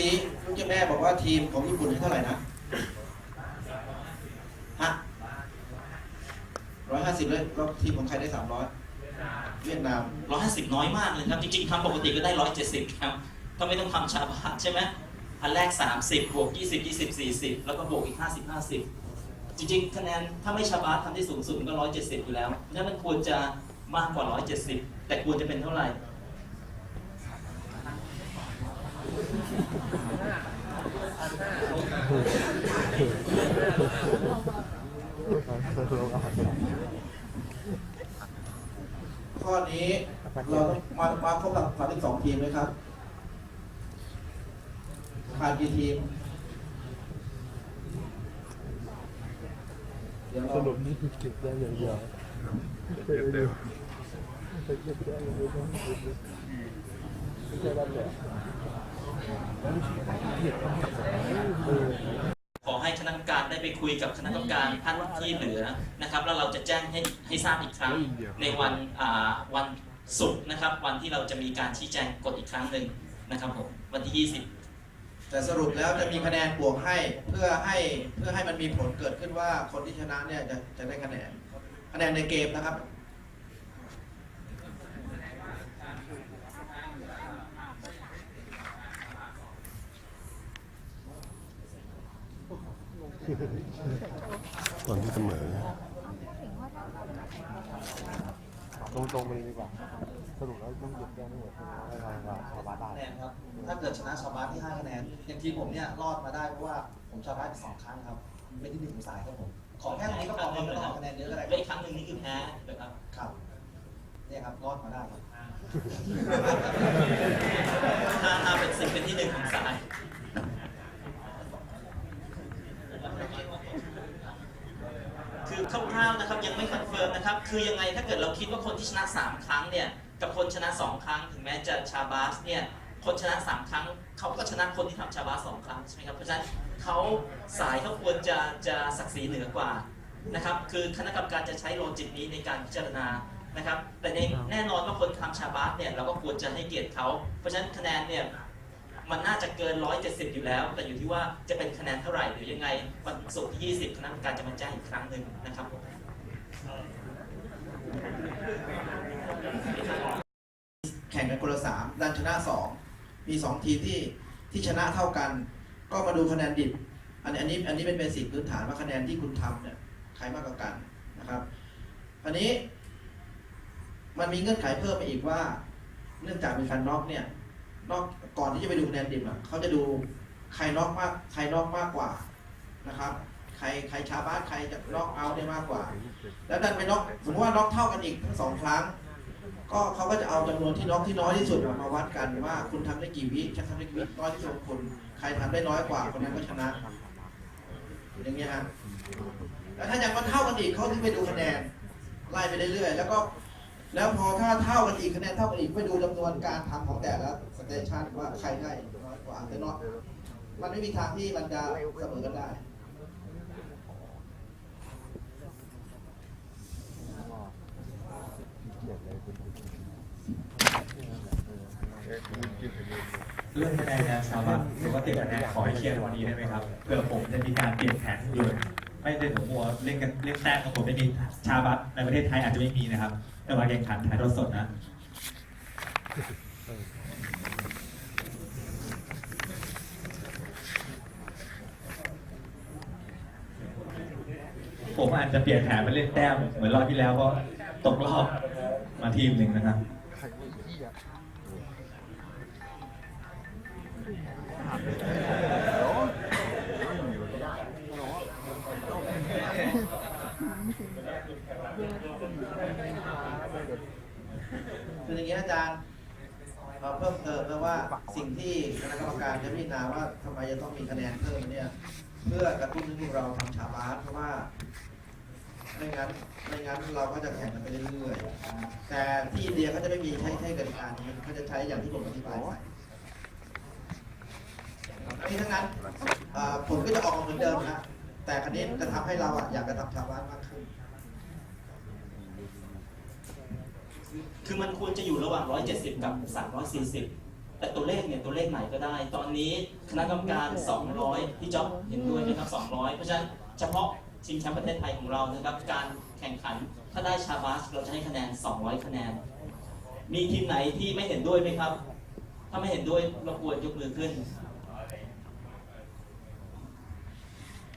กี้ลูกเจ้าแม่บอกว่าทีมของญี่ปุ่นให้เท่าไหร่นะฮะร้อยห้าสิบเลยแล้วทีมของใครได้สามร้อยเวียดนามร้อยห้าสิบน้อยมากเลยครับ จริงๆทำปกติก็ได้ร้อยเจ็ดสิบครับก็ไม่ต้องทำชาบาใช่ไหมอันแรก 30บวก20 20 40 แล้วก็บวกอีก 50 50 จริงๆ คะแนนถ้าไม่ชาบาทำได้สูงสุดมันก็ 170 อยู่แล้วนั้นมันควรจะมากกว่า 170 แต่ควรจะเป็นเท่าไหร่ ข้อนี้เราต้องมามาพบกับสามสิบสองทีมไหมครับผ่านกี่ทีม เดี๋ยวสเรารุปนี่คือเก็บได้ยางเดียวเก็บได้เก็บได้ยางเดียวไม่ใช่บ้านแหละเออ ขอให้คณะกรรมการได้ไปคุยกับคณะกรรมการท่านที่เหลือนะครับแล้วเราจะแจ้งให้ให้ทราบอีกครั้งในวันอ่าวันศุกร์นะครับ วันที่เราจะมีการชี้แจงกฎอีกครั้งหนึ่งนะครับผมวันที่ 20 แต่สรุปแล้วจะมีคะแนนบวกให้เพื่อให้เพื่อให้มันมีผลเกิดขึ้นว่าคนที่ชนะเนี่ยจะจะได้คะแนน คะแนนในเกมนะครับ ตอนที่เสมอตรงตรงๆไปเลยดีกว่าสรุปแล้วต้องเก็บแก้ไม่หมดใช่ไหมให้เราเราชาวบ้านได้คะแนนครับ ถ้าเกิดชนะชาวบ้านที่5คะแนนอย่างทีมผมเนี่ยรอดมาได้เพราะว่าผมชาวบ้านสองครั้งครับ ไม่ที่หนึ่งของสายครับผม ขอแค่ตรงนี้ก็พอครับไม่ต้องเอาคะแนนเยอะก็ได้และอีกครั้งหนึ่งนี่คือแพ้นะครับครับเนี่ยครับรอดมาได้ครับ ถ้าถ้าเป็นสิบเป็นที่หนึ่งของสาย คือคร่าวๆนะครับยังไม่คอนเฟิร์มนะครับคือยังไงถ้าเกิดเราคิดว่าคนที่ชนะ 3 ครั้งเนี่ยกับคนชนะ 2 ครั้ง ถึงแม้จะชาบาสเนี่ยคนชนะ 3 ครั้งเขาก็ชนะคนที่ทำชาบาสสองครั้งใช่ไหมครับเพราะฉะนั้นเขาสายเขาควรจะจะศักดิ์ศรีเหนือกว่านะครับคือคณะกรรมการจะใช้โลจิกนี้ในการพิจารณานะครับแต่ในแน่นอนว่าคนทำชาบาสเนี่ยเราก็ควรจะให้เกียรติเขาเพราะฉะนั้นคะแนนเนี่ย มันน่าจะเกิน 170 อยู่แล้ว แต่อยู่ที่ว่าจะเป็นคะแนนเท่าไหร่หรือยังไงวันศุกร์ที่ 20 คณะกรรมการจะมาแจ้งอีกครั้งหนึ่งนะครับผมแข่งกันคนละสามดันชนะสองมีสองทีมที่ที่ชนะเท่ากัน ก็มาดูคะแนนดิบ อันนี้อันนี้อันนี้เป็นเบสิกพื้นฐานว่าคะแนนที่คุณทำเนี่ยใครมากกว่ากันนะครับอันนี้มันมีเงื่อนไขเพิ่มมาอีกว่า เนื่องจากมีการน็อกเนี่ย นอกก่อนที่จะไปดูคะแนนดิบอะเขาจะดูใครน็อกมากใครน็อกมากกว่านะครับ ใครใครชาบ้านใครจะน็อกเอาท์ได้มากกว่า แล้วดันไปน็อกสมมติว่าน็อกเท่ากันอีกทั้งสองครั้ง ก็เขาก็จะเอาจำนวนที่น็อกที่น้อยที่สุดมาวัดกันว่า คุณทำได้กี่วิฉันทำได้กี่วิน้อยที่สุดคุณใครทำได้น้อยกว่าคนนั้นก็ชนะอย่างเงี้ยฮะแล้วถ้ายังมันเท่ากันอีกเขาที่ไปดูคะแนนไล่ไปเรื่อยๆแล้วก็ แล้วพอถ้าเท่ากันอีกคะแนนเท่ากันอีกไปดูจำนวนการทำของแต่ละ สเตชันว่าใครได้น้อยกว่าแต่น้อยมันไม่มีทางที่มันจะเสมอกันได้เรื่องคะแนนนะชาวบ้านหรือว่าติดคะแนนขอให้เคลียร์วันนี้ได้ไหมครับเผื่อผมจะมีการเปลี่ยนแผนด่วนไม่ได้ผมมัวเล่นกันเล่นแต้มของผมไม่มีชาบัตในประเทศไทยอาจจะไม่มีนะครับ แต่ว่าแข่งขันถ่ายทอดสดนะ ผมอาจจะเปลี่ยนแผนไปเล่นแต้มเหมือนรอบที่แล้วเพราะตกรอบมาทีมหนึ่งนะครับคืออย่างนี้อาจารย์เอ่อเพิ่มเติมนะว่าสิ่งที่คณะกรรมการจะพิจารณาว่าทำไมจะต้องมีคะแนนเพิ่มเนี่ย เพื่อกระตุ้นให้พวกเราทำชาบาสเพราะว่า ไม่งั้นไม่งั้นเราก็จะแข่งกันไปเรื่อยๆแต่ที่อินเดียเขาจะไม่มีใช้ใช้กติกานี้เขาจะใช้อย่างที่ผมอธิบายไปทั้งนี้ทั้งนั้นผลก็จะออกมาเหมือนเดิมนะแต่คณิตจะทำให้เราอยากจะทำชาวบ้าสมากขึ้น คือมันควรจะอยู่ระหว่าง 170 กับ 340 แต่ตัวเลขเนี่ยตัวเลขไหนก็ได้ ตอนนี้คณะกรรมการ 200 พี่จ๊อบเห็นด้วยไหมครับ 200 เพราะฉะนั้นเฉพาะ ชิงแชมป์ประเทศไทยของเรานะครับ การแข่งขันถ้าได้ชาบาสเราจะให้คะแนน 200 คะแนน มีทีมไหนที่ไม่เห็นด้วยไหมครับ ถ้าไม่เห็นด้วยรบกวนยกมือขึ้น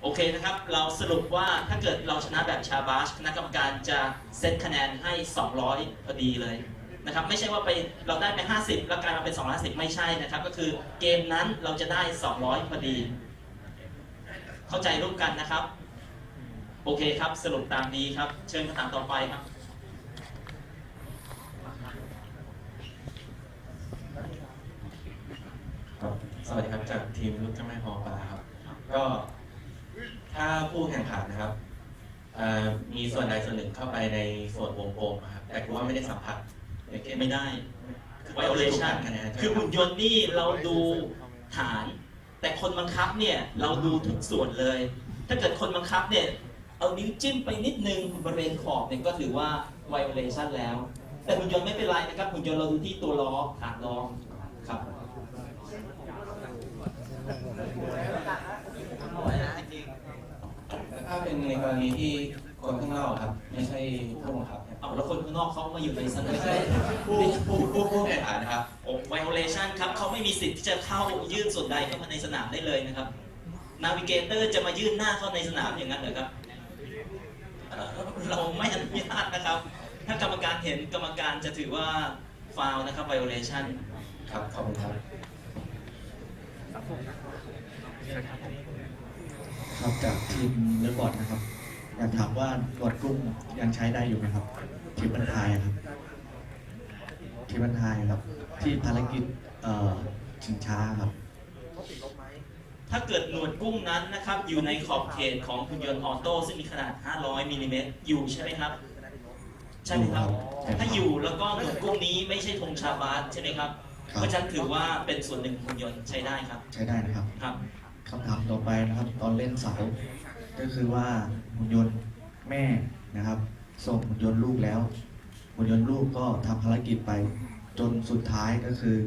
โอเคนะครับ เราสรุปว่าถ้าเกิดเราชนะแบบชาบาสคณะกรรมการจะเซตคะแนนให้ 200พอดีเลยนะครับไม่ใช่ว่าไปเราได้ไป 50 แล้วกลายมาเป็น 250 ไม่ใช่นะครับ ก็คือเกมนั้นเราจะได้ 200 พอดี เข้าใจร่วมกันนะครับ โอเคครับ สรุปตามนี้ครับ เชิญคำถามต่อไปครับครับ สวัสดีครับจากทีมลูกเจ้าแม่ฮอปลาครับ ก็ถ้าผู้แข่งขันนะครับเอ่อมีส่วนใดส่วนหนึ่งเข้าไปในส่วนวงกลมอะครับแต่คือว่าไม่ได้สัมผัสอย่างเช่นไม่ได้ คือ violation คะแนนใช่ไหมคือรับหุ่นยนต์นี่เราดูฐาน แต่คนบังคับเนี่ยเราดูทุกส่วนเลย ถ้าเกิดคนบังคับเนี่ย เอานิ้วจิ้มไปนิดนึงบริเวณขอบเนี่ยก็ถือว่า violation แล้ว แต่หุ่นยนต์ไม่เป็นไรนะครับหุ่นยนต์เราดูที่ตัวล้อฐานล้อครับแต่ถ้าเป็นในกรณีที่คนข้างนอกครับ ไม่ใช่ผู้บังคับเนี่ยเอาแล้วคนข้างนอกเขามาอยู่ในสนามไม่ใช่ผู้ผู้ผู้ผู้แข่งขันนะครับโอ้ violation ครับเขาไม่มีสิทธิ์ที่จะเข้ายื่นส่วนใดเข้ามาในสนามได้เลยนะครับ navigator จะมายื่นหน้าเข้าในสนามอย่างนั้นเหรอครับ เอ่อเราไม่อนุญาตนะครับ ถ้ากรรมการเห็นกรรมการจะถือว่า foul นะครับ violation ครับ ขอบคุณครับ ครับจากทีมเลือบอร์ดนะครับ อยากถามว่าหนวดกุ้งยังใช้ได้อยู่ไหมครับทีมบรรทายครับทีมบรรทายครับ ที่ภารกิจเอ่อชิงช้าครับ ถ้าเกิดหนวดกุ้งนั้นนะครับ อยู่ในขอบเขตของหุ่นยนต์ออโต้ซึ่งมีขนาด 500มิลลิเมตรอยู่ใช่ไหมครับ ใช่ไหมครับใช่ครับ ถ้าอยู่แล้วก็หนวดกุ้งนี้ไม่ใช่ธงชาบาสใช่ไหมครับ ครับ เพราะฉะนั้นถือว่าเป็นส่วนหนึ่งของหุ่นยนต์ใช้ได้ครับใช้ได้นะครับครับคำถามต่อไปนะครับ ตอนเล่นเสาก็คือว่าหุ่นยนต์แม่นะครับ ส่งหุ่นยนต์ลูกแล้วหุ่นยนต์ลูกก็ทำภารกิจไป จนสุดท้ายก็คือ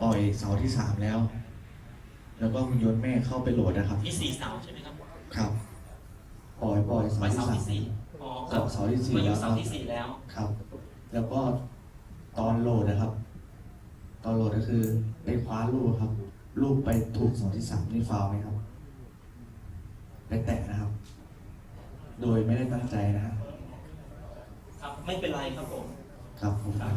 ปล่อยเสาที่สามแล้ว แล้วก็หุ่นยนต์แม่เข้าไปโหลดนะครับ มีสี่เสาใช่ไหมครับครับปล่อยปล่อยไปเสาเสาที่ที่สามสี่อ๋อครับเสาที่สี่มาอยู่แล้วเสาที่สี่แล้ว ครับ แล้วก็ตอนโหลดนะครับ ตอนโหลดก็คือไปคว้าลูกครับลูกไปถูกเสาที่สามนี่ฟาวล์ไหมครับไปแตะนะครับ โดยไม่ได้ตั้งใจนะครับครับไม่เป็นไรครับผม ครับผมครับ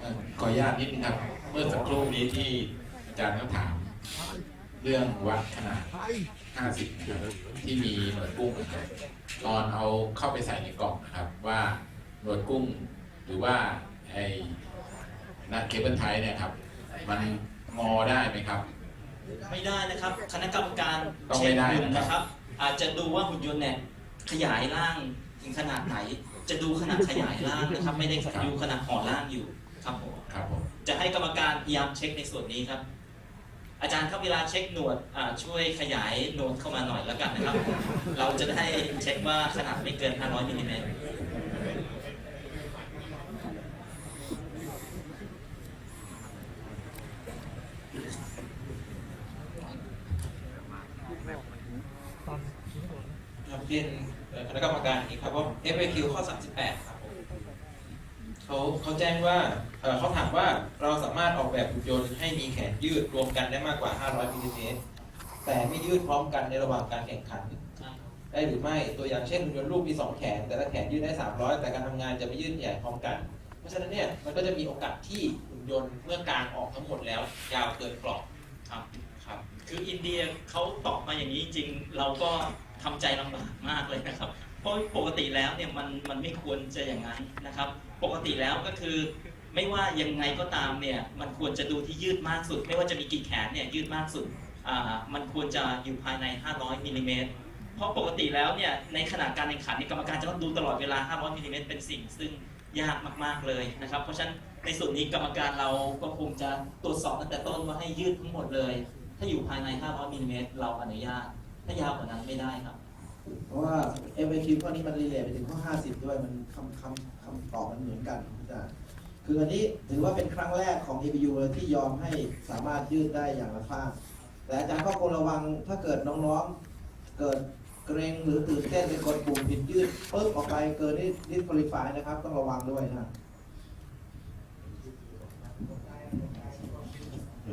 เอ่อขออนุญาตนิดนึงครับเมื่อสักครู่นี้ที่อาจารย์เขาถาม เรื่องวัดขนาด 50นะครับที่มีหนวดกุ้งนะครับตอนเอาเข้าไปใส่ในกล่องนะครับ ว่าหนวดกุ้งหรือว่าไอ้นัดเคเบิลไทยเนี่ยครับ มันงอได้ไหมครับ ไม่ได้นะครับ คณะกรรมการต้องเช็ไม่คได้หุ่นนะครับ นะครับ อาจจะดูว่าหุ่นยนต์เนี่ยขยายร่างถึงขนาดไหน จะดูขนาดขยายร่างนะครับ ไม่ได้ดูขนาดห่อร่างอยู่ ครับผมครับผมจะให้กรรมการพยายามเช็คในส่วนนี้ครับ อาจารย์ครับเวลาเช็คหนวดอ่าช่วยขยายหนวดเข้ามาหน่อยแล้วกันนะครับ เราจะได้เช็คว่าขนาดไม่เกิน 500มิลลิเมตรครับเรียนเอ่อคณะกรรมการอย่างนี้ครับว่า FAQ ข้อ 38ครับผม เขาเขาแจ้งว่าเอ่อเขาถามว่าเราสามารถออกแบบหุ่นยนต์ให้มีแขนยืดรวมกันได้มากกว่า 500มิลลิเมตรแต่ไม่ยืดพร้อมกันในระหว่างการแข่งขัน ได้หรือไม่ตัวอย่างเช่นหุ่นยนต์ลูกมี 2 แขน แต่ละแขนยืดได้ 300 แต่การทำงานจะไม่ยืดใหญ่พร้อมกัน เพราะฉะนั้นเนี่ยมันก็จะมีโอกาสที่หุ่นยนต์เมื่อกางออกทั้งหมดแล้ว ยาวเกินกรอบครับ ครับ คืออินเดียเขาตอบมาอย่างนี้จริงเราก็ทำใจลำบากมากเลยนะครับ เพราะปกติแล้วเนี่ยมันมันไม่ควรจะอย่างนั้นนะครับ ปกติแล้วก็คือ ไม่ว่ายังไงก็ตามเนี่ยมันควรจะดูที่ยืดมากสุด ไม่ว่าจะมีกี่แขนเนี่ยยืดมากสุดมันควรจะอยู่ภายใน 500มิลลิเมตรเพราะปกติแล้วเนี่ยในขณะการแข่งขันกรรมการจะต้องดูตลอดเวลา 500มิลลิเมตรเป็นสิ่งซึ่งยากมาก ๆ เลยนะครับ เพราะฉะนั้นในส่วนนี้กรรมการเราก็คงจะตรวจสอบตั้งแต่ต้นว่าให้ยืดทั้งหมดเลย ถ้าอยู่ภายใน 500มิลลิเมตรเราอนุญาต ถ้ายาวกว่านั้นไม่ได้ครับ เพราะว่า FAQ ข้อนี้มันรีเลทไปถึงข้อ 50 ด้วยมันคำคำคำตอบมันเหมือนกันอาจารย์คืออันนี้ถือว่าเป็นครั้งแรกของ ABU เลยที่ยอมให้สามารถยืดได้อย่างละข้างแต่อาจารย์ก็ควรระวังถ้าเกิดน้องๆ เกิดเกรงหรือตื่นเต้นไปกดปุ่มผิดยืดปึ๊บออกไปเกินนี่ดิสคอลิฟายนะครับ ต้องระวังด้วยนะ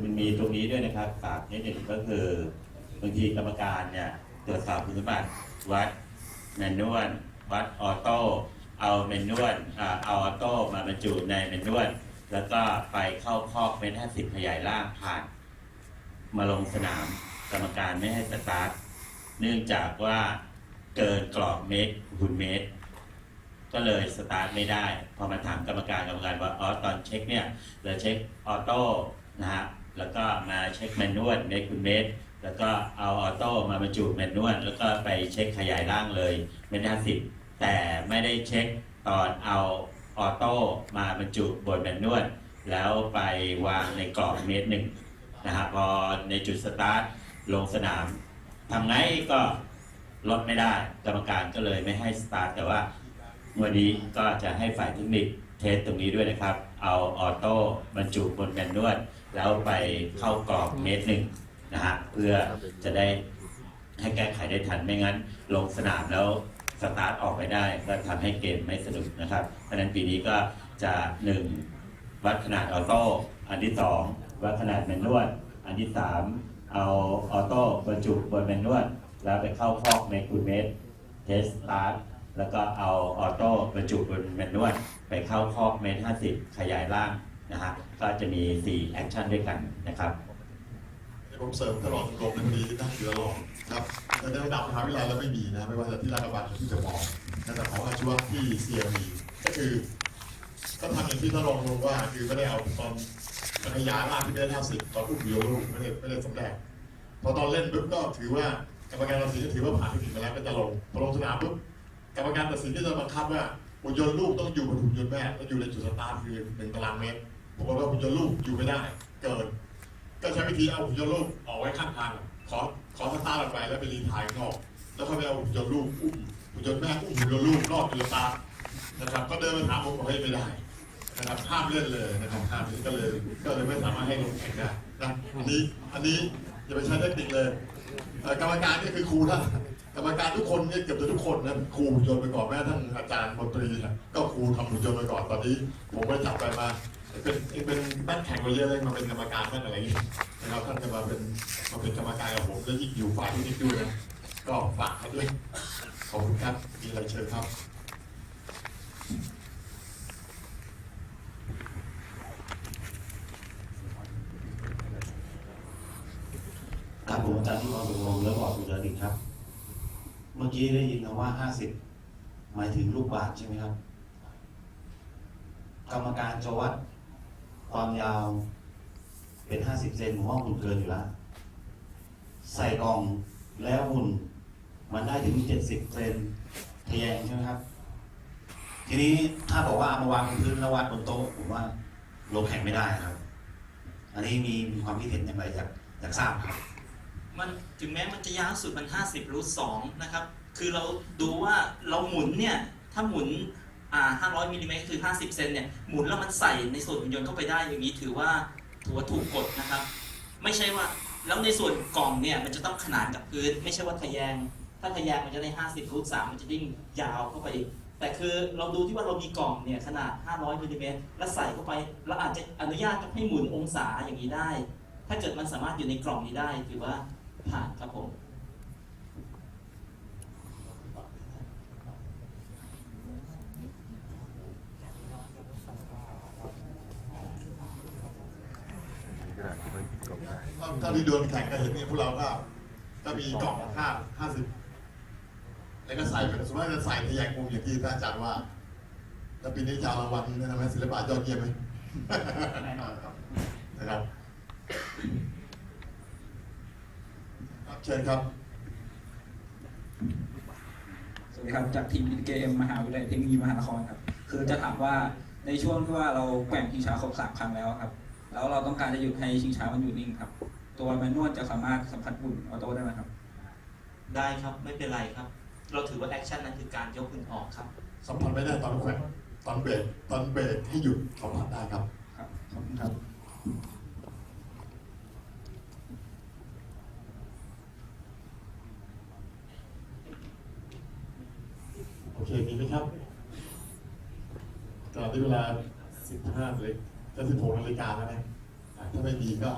มันมีตรงนี้ด้วยนะครับฝากนิดหนึ่งก็คือบางทีกรรมการเนี่ยตรวจสอบคุณสมบัติ วัดแมนนวลวัดออโต้เอาแมนนวลอ่าเอาออโต้มาบรรจุในแมนนวลแล้วก็ไปเข้าคอกเมตรห้าสิบขยายล่างผ่าน มาลงสนามกรรมการไม่ให้สตาร์ทเนื่องจากว่าเกินกรอบเมตรคูณเมตร ก็เลยสตาร์ทไม่ได้ พอมาถามกรรมการกรรมการว่าอ๋อตอนเช็คเนี่ยเราเช็คออโต้นะฮะแล้วก็มาเช็คแมนนวลในคุณเมตร แล้วก็เอาออโต้มาบรรจุแมนนวลแล้วก็ไปเช็คขยายร่างเลยเมตรห้าสิบแต่ไม่ได้เช็คตอนเอาออโต้มาบรรจุบนแมนนวลแล้วไปวางในกรอบเมตรหนึ่งนะฮะพอในจุดสตาร์ทลงสนามทำไงก็ลดไม่ได้กรรมการก็เลยไม่ให้สตาร์ทแต่ว่าวันนี้ก็จะให้ฝ่ายเทคนิคเทสตรงนี้ด้วยนะครับ เอาออโต้บรรจุบนแมนนวลแล้วไปเข้ากรอบเมตรหนึ่ง นะฮะเพื่อจะได้ให้แก้ไขได้ทันไม่งั้น ลงสนามแล้วสตาร์ทออกไปได้ก็ทำให้เกมไม่สนุกนะครับเพราะนั้นปีนี้ก็จะหนึ่งวัดขนาดออโต้อันที่สองวัดขนาดแมนนวลอันที่สามเอาออโต้บรรจุบนแมนนวลแล้วไปเข้าคอกในคูณเมตรเทสสตาร์ทแล้วก็เอาออโต้บรรจุบนแมนนวลไปเข้าคอกเมตรห้าสิบขยายล่างนะฮะก็จะมี 4 แอคชั่นด้วยกันนะครับ ผมเสริมตลอดลงในคดีที่นั่งอยู่ตลอดครับแต่ในระดับมหาวิทยาลัยแล้วไม่มีนะ ไม่ว่าจะที่ราชบัณฑิตหรือที่จะมองในระดับของอาชีวะที่เซียมีก็คือก็ทำอย่างที่ท่านรองลงว่า คือไม่ได้เอาตอนจักรยานลากที่ไม่ได้ห้าสิบตอนอุ้มเดียวลูกไม่ได้ไม่ได้สำแดงพอตอนเล่นปุ๊บก็ถือว่ากรรมการตัดสินก็ถือว่าผ่านเทคนิคมาแล้วก็จะลงพอลงสนามปุ๊บกรรมการตัดสินก็จะบังคับว่าหุ่นยนต์ลูกต้องอยู่บนหุ่นยนต์แม่แล้วอยู่ในจุดสตาร์ทคือหนึ่งตารางเมตรปรากว่าหุ่นยนต์ลูกอยู่ไม่ได้เกิน ก็ใช้วิธีเอาหุ่นยนต์ลูกออกไว้ข้างทาง ขอขอสตาร์ทออกไปแล้วไปรีทายงนอก แล้วค่อไปเอาหุ่นยนต์ลูกอุ้มหุ่นยนต์แม่อุ้มหุ่นยนต์ลูกรอบจุดสตานะครับ ก็เดินมาถามผมบอกให้ไม่ได้นะครับห้ามเล่นเลยนะครับห้ามเล่นก็เลยก็เลยไม่สามารถให้ลงแข่งได้นะอันนี้อันนี้อย่าไปใช้เทคนิคเลยกรรมการนี่คือครูนะกรรมการทุกคนเนี่ยเกือบจะทุกคนนะครูหุ่นยนต์ไปก่อนแม้ทั้งอาจารย์มนตรีนะก็ครูทำหุ่นยนต์ไปก่อนตอนนี้ ผมไปจับไปมา เป็นเป็นนักแข่งมาเยอะเลยมาเป็นกรรมการท่านอะไรอย่างนี้นะครับท่านจะมาเป็นมาเป็นกรรมการกับผมแล้วยิ่งอยู่ฝ่ายที่นี่ด้วยนะก็ฝากเขาด้วยขอบคุณครับมีอะไรเชิญครับครับผมอาจารย์ที่พรสุวงศ์แล้วบอกสุจริตครับ เมื่อกี้ได้ยินคำว่าห้าสิบหมายถึงลูกบาศก์ใช่ไหมครับ กรรมการจะวัด ความยาวเป็นห้าสิบเซนผมว่าหุ่นเกินอยู่แล้ว ใส่กล่องแล้วหุ่น มันได้ถึงเจ็ดสิบเซนทะแยงใช่ไหมครับ ทีนี้ถ้าบอกว่าเอามาวางบนพื้นแล้ววัดบนโต๊ะผมว่าลงแข่งไม่ได้ครับ อันนี้มีมีความคิดเห็นอย่างไรอยากอยากทราบครับ มันถึงแม้มันจะยาวสุดมัน 50รูท2นะครับ คือเราดูว่าเราหมุนเนี่ย ถ้าหมุน อ่า500มิลลิเมตรคือ 50 เซนเนี่ยหมุนแล้วมันใส่ในส่วนหุ่นยนต์เข้าไปได้อย่างนี้ถือว่าถือว่าถูกกฎนะครับ ไม่ใช่ว่าแล้วในส่วนกล่องเนี่ยมันจะต้องขนานกับพื้น ไม่ใช่ว่าทะแยง ถ้าทะแยงมันจะได้ 50รูท3มันจะยิ่งยาวเข้าไปอีกแต่คือเราดูที่ว่าเรามีกล่องเนี่ยขนาด 500มิลลิเมตรแล้วใส่เข้าไปแล้วอาจจะอนุญาตให้หมุนองศาอย่างนี้ได้ ถ้าเกิดมันสามารถอยู่ในกล่องนี้ได้ถือว่าผ่านครับผม ถ้าถ้า ที่เดินแข่งกันเห็นเนี่ยพวกเราก็ก็มีกล่องห้าห้าสิบแล้วก็ใส่เป็นสมมติว่าจะใส่ในแยกมุมอย่างที่ท่านอาจารย์ว่า แล้วปีนี้จะเอารางวัลนี่นะไหมศิลปะยอดเยี่ยมไหมแน่นอนครับนะครับครับเชิญครับสวัสดีครับจากทีมอินเกมมหาวิทยาลัยเทคโนโลยีมหานครครับ คือจะถามว่าในช่วงที่ว่าเราแกว่งชิงช้าครบสามครั้งแล้วครับ แล้วเราต้องการจะหยุดให้ชิงช้ามันอยู่นิ่งครับ ตัวแมนนวลจะสามารถสัมผัสปุ่มออโต้ได้ไหมครับ ได้ครับไม่เป็นไรครับ เราถือว่าแอคชั่นนั้นคือการยกหุ่นออกครับสัมผัสไม่ได้ตอนแขวนตอนเบรกตอนเบรกให้หยุดสัมผัสได้ครับ ครับขอบคุณครับ โอเคมีไหมครับตอนที่เวลา 15นาฬิกาจะ16นาฬิกาแล้วนะอะถ้าไม่มีก็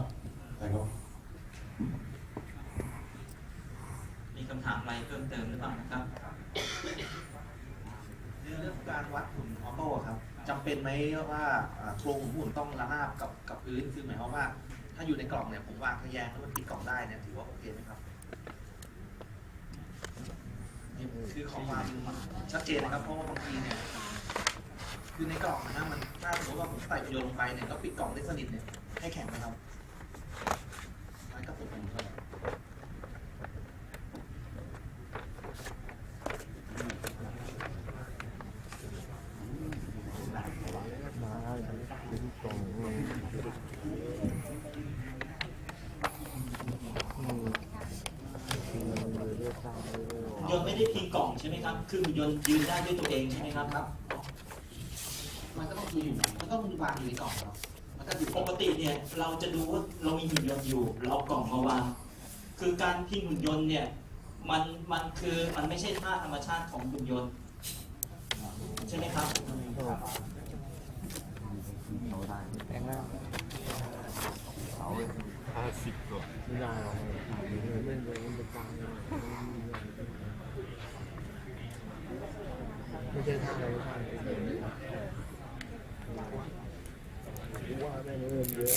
นะครับ มีคำถามอะไรเพิ่มเติมหรือเปล่านะครับ เรื่องของการวัดหุ่นออโต้ครับจำเป็นไหมว่าอ่าโครงของหุ่นต้องระนาบกับกับพื้นคือหมายความว่า ถ้าอยู่ในกล่องเนี่ยผมวางทะแยงแล้วมันปิดกล่องได้เนี่ยถือว่าโอเคไหมครับนี่คือของความชัดเจนนะครับเพราะว่าบางทีเนี่ยคือในกล่องนะฮะมันถ้าสมมติว่าผมใส่โยนลงไปเนี่ยแล้วปิดกล่องได้สนิทเนี่ยให้แข็งไหมครับมันก็ผมครับ มาเป็นกล่องอืมเลือกตามเล ยหุ่นยนต์ไม่ได้พิงกล่องใช่ไหมครับ คือหุ่นยนต์ยืนได้ด้วยตัวเองใช่ไหมครับครับ มันก็ต้องคืออยู่มันก็ต้องวางอยู่ในกล่องครับมันก็อยู่ปกติเนี่ยเราจะดูว่าเรามีหุ่นยนต์อยู่ เราเอากล่องมาวาง คือการพิงหุ่นยนต์เนี่ยมันมันคือมันไม่ใช่ท่าธรรมชาติของหุ่นยนต์ใช่ไหมครับแองแล้วเสาห้าสิบตัวไม่ได้หรอกเล่นเลยมันเป็นกลาง ไม่ใช่ท่าอะไรไม่ใช่ว่าแม่งเริ่มเยอะ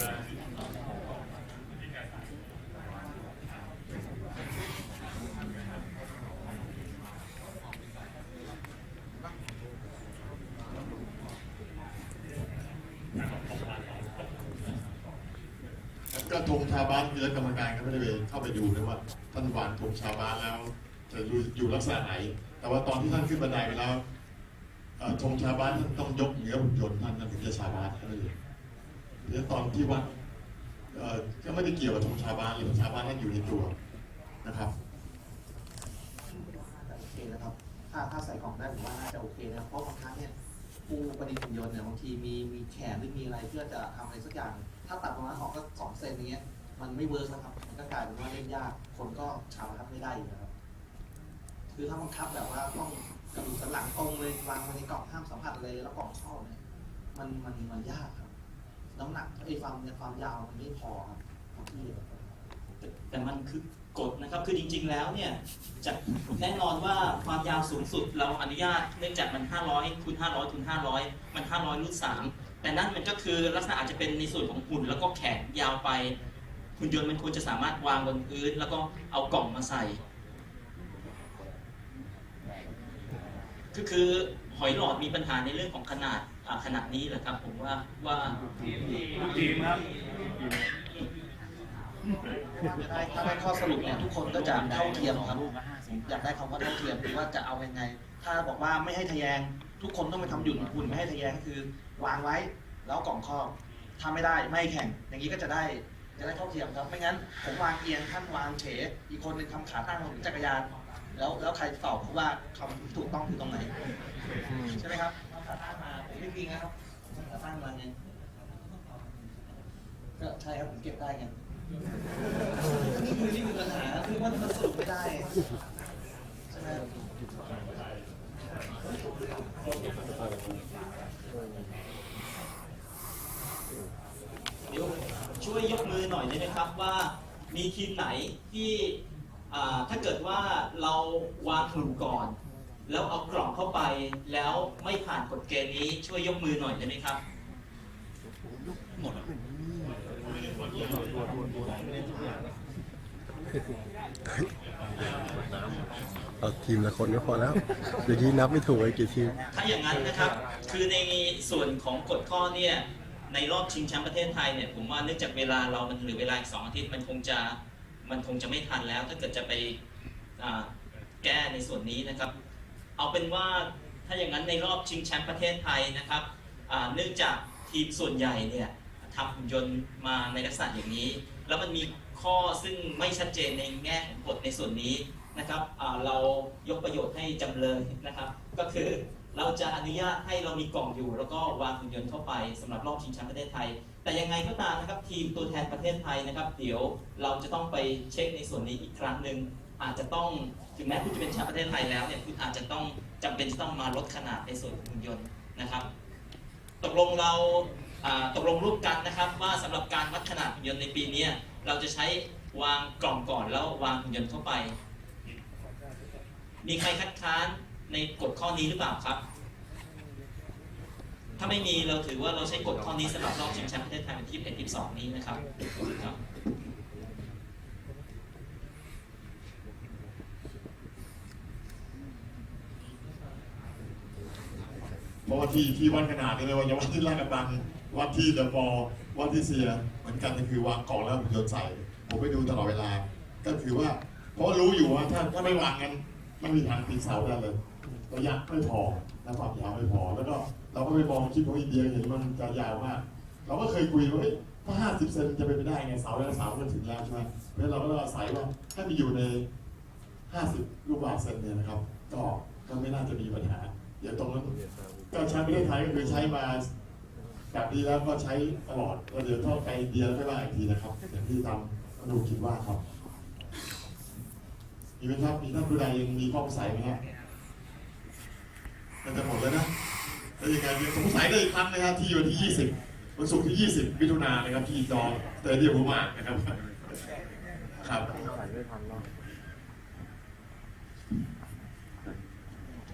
ก็ธงชาวบ้านคือแล้วกรรมการก็ไม่ได้ไปเข้าไปดูนะว่าท่านวางธงชาวบ้านแล้วจะอยู่อยู่ลักษณะไหน แต่ว่าตอนที่ท่านขึ้นบันไดไปแล้ว เอ่อธงชาวบ้านท่านต้องยกเหนือหุ่นยนต์ท่านนั่นถึงจะชาวบ้านเองเดี๋ยวตอนที่วัดก็ไม่ได้เกี่ยวกับธงชาวบ้านเลยชาวบ้านท่นอยู่ในตัวนะครับโอเคนะครับถ้าถ้าใส่กล่องได้ผมว่าน่าจะโอเคนะเพราะบางครั้งเนี่ยผู้ประดิษฐ์หุ่นยนต์เนี่ยบางทีมีมีแขนหรือมีอะไรเพื่อจะทำอะไรสักอย่าง ถ้าตัดตรงนั้นออกก็สองเซนอย่างเงี้ยมันไม่เวิร์กนะครับมันก็กลายเป็นว่าเล่นยากคนก็ชาวครับไม่ได้อยู่นะครับ คือถ้าบังคับแบบว่าต้อง กระดูกสันหลังตรงเลยวางไว้ในกล่องห้ามสัมผัสเลยแล้วกล่องเข้าเนี่ยมันมันมันยากครับ น้ำหนักไอ้ความเนี่ยความยาวมันไม่พอครับบางที่แต่แต่มันคือกฎนะครับคือจริง ๆ แล้วเนี่ยจะแน่นอนว่าความยาวสูงสุดเราอนุญาตเนื่องจากมัน 500คูณ500คูณ500 มัน 500รุ่น3แต่นั่นมันก็คือลักษณะอาจจะเป็นในส่วนของหุ่นแล้วก็แขนยาวไปหุ่นยนต์มันควรจะสามารถวางบนพื้นแล้วก็เอากล่องมาใส่ ก็คือหอยหลอดมีปัญหาในเรื่องของขนาดอ่าขนาดนี้แหละครับ ผมว่าว่าทีมครับถ้าได้ถ้าได้ข้อสรุปเนี่ยทุกคนก็จะเท่าเทียมครับผมอยากได้คำว่าเท่าเทียมหรือว่าจะเอายังไง ถ้าบอกว่าไม่ให้ทะแยง ทุกคนต้องไปทำหยุ่นหุ่นไม่ให้ทะแยงก็คือ วางไว้แล้วเอากล่องครอบถ้าไม่ได้ไม่ให้แข่ง อย่างนี้ก็จะได้จะได้เท่าเทียมครับไม่งั้นผมวางเอียงท่านวางเฉ อีกคนหนึ่งทำขาตั้งหรือจักรยาน แล้วแล้วใครตอบเขาว่าคำถูกต้องคือตรงไหน ใช่ไหมครับเอาขาตั้งมาผมไม่พิงนะครับผมขาตั้งมาไงก็ใช่ครับผมเก็บได้ไงนี่คือนี่คือปัญหาคือว่ามันสรุปไม่ได้ใช่ไหมเดี๋ยวช่วยยกมือหน่อยได้ไหมครับว่ามีทีมไหนที่อ่า ถ้าเกิดว่าเราวางหุ่นก่อน แล้วเอากล่องเข้าไปแล้วไม่ผ่านกฎเกณฑ์นี้ช่วยยกมือหน่อยได้ไหมครับเอาทีมละคนก็พอแล้วอย่างนี้นับไม่ถูกเลยกี่ทีม ถ้าอย่างนั้นนะครับ คือในส่วนของกฎข้อเนี่ยในรอบชิงแชมป์ประเทศไทยเนี่ยผมว่าเนื่องจากเวลาเรามันเหลือเวลาอีกสองอาทิตย์มันคงจะ มันคงจะไม่ทันแล้ว ถ้าเกิดจะไปแก้ในส่วนนี้นะครับ เอาเป็นว่าถ้าอย่างนั้นในรอบชิงแชมป์ประเทศไทยนะครับเนื่องจากทีมส่วนใหญ่เนี่ยทำหุ่นยนต์มาในลักษณะอย่างนี้ แล้วมันมีข้อซึ่งไม่ชัดเจนในแง่ของกฎในส่วนนี้นะครับเรายกประโยชน์ให้จำเลยนะครับ ก็คือเราจะอนุญาตให้เรามีกล่องอยู่ แล้วก็วางหุ่นยนต์เข้าไปสำหรับรอบชิงแชมป์ประเทศไทย แต่ยังไงก็ตามนะครับทีมตัวแทนประเทศไทยนะครับ เดี๋ยวเราจะต้องไปเช็คในส่วนนี้อีกครั้งหนึ่งอาจจะต้องถึงแม้คุณจะเป็นแชมป์ประเทศไทยแล้วเนี่ยคุณอาจจะต้องจำเป็นจะต้องมาลดขนาดในส่วนของหุ่นยนต์นะครับ ตกลงเราตกลงร่วมกันนะครับ ว่าสำหรับการวัดขนาดหุ่นยนต์ในปีนี้เราจะใช้วางกล่องก่อนแล้ววางหุ่นยนต์เข้าไป มีใครคัดค้านในกฎข้อนี้หรือเปล่าครับ ถ้าไม่มีเราถือว่าเราใช้กฎข้อนี้สำหรับรอบชิงแชมป์ประเทศไทยวันที่21 22นี้นะครับครับเพราะว่าที่ที่วัดขนาดเนี่เลยว่าอย่าวัดที่ลาดกระบังวัดที่เดอะมอลล์วัดที่เซียเหมือนกันก็คือวางกล่องแล้วหุ่นยนใส่ ผมไปดูตลอดเวลา ก็คือว่า เพราะรู้อยู่ว่าถ้าถ้าไม่วางกันไม่มีทางปีนเสาได้เลยระยะไม่พอและความยาวไม่พอแล้วก็ เราก็ไปมองคลิปของอินเดียเห็นมันจะยาวมาก เราก็เคยคุยว่าถ้า50เซนจะเป็นไปได้ไงเสาแล้วเสาก็ถึงแล้วใช่ไหมเพราะนั้นเราก็อาศัยว่าถ้ามีอยู่ใน50ลูกบาศก์เซนเนี่ยนะครับ ก็ก็ไม่น่าจะมีปัญหาเดี๋ยวตรงนั้นก็ใช้ประเทศไทยก็คือใช้มาแบบนี้แล้วก็ใช้ตลอดแล้วเดี๋ยวถ้าไปอินเดียไม่ว่าอีกทีนะครับอย่างที่ตามอนุคิดว่าครับมีไหมครับมีท่านผู้ใดยังมีข้อสงสัยไหมครับมันจะหมดแล้วนะ แล้วยังไงยังสงสัยได้อีกครั้งนะครับ ที่วันที่ 20 วันศุกร์ที่ 20 มิถุนายนนะครับที่ดอนเตเดียมหัวหมากนะครับ ครับ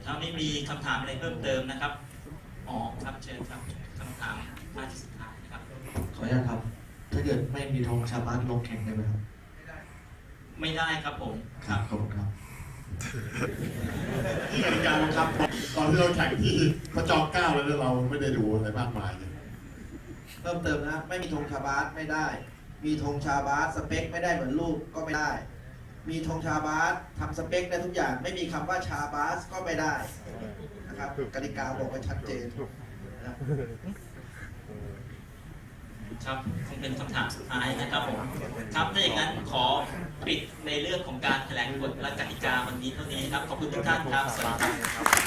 ถ้าไม่มีคำถามอะไรเพิ่มเติมนะครับ อ๋อครับเชิญครับคำถามท่าที่สุดท้ายนะครับ ขออนุญาตครับ ถ้าเกิดไม่มีธงชาบ้านลงแข่งได้ไหมครับ ไม่ได้ครับผม ครับขอบคุณครับ ที่กติกาบังคับ ตอนที่เราแข่งที่พระจอมเกล้าแล้วเนี่ยเราไม่ได้ดูอะไรมากมายเนี่ยเพิ่มเติมนะ ไม่มีธงชาบาสไม่ได้ มีธงชาบาสสเปคไม่ได้เหมือนลูกก็ไม่ได้ มีธงชาบาสทำสเปคได้ทุกอย่าง ไม่มีคำว่าชาบาสก็ไม่ได้นะครับกติกาบอกไว้ชัดเจนนะครับครับคงเป็นคำถามสุดท้ายนะครับผมครับถ้าอย่างนั้นขอปิดในเรื่องของการแถลงกฎและกติกาวันนี้เท่านี้ครับขอบคุณทุกท่านครับสวัสดีครับ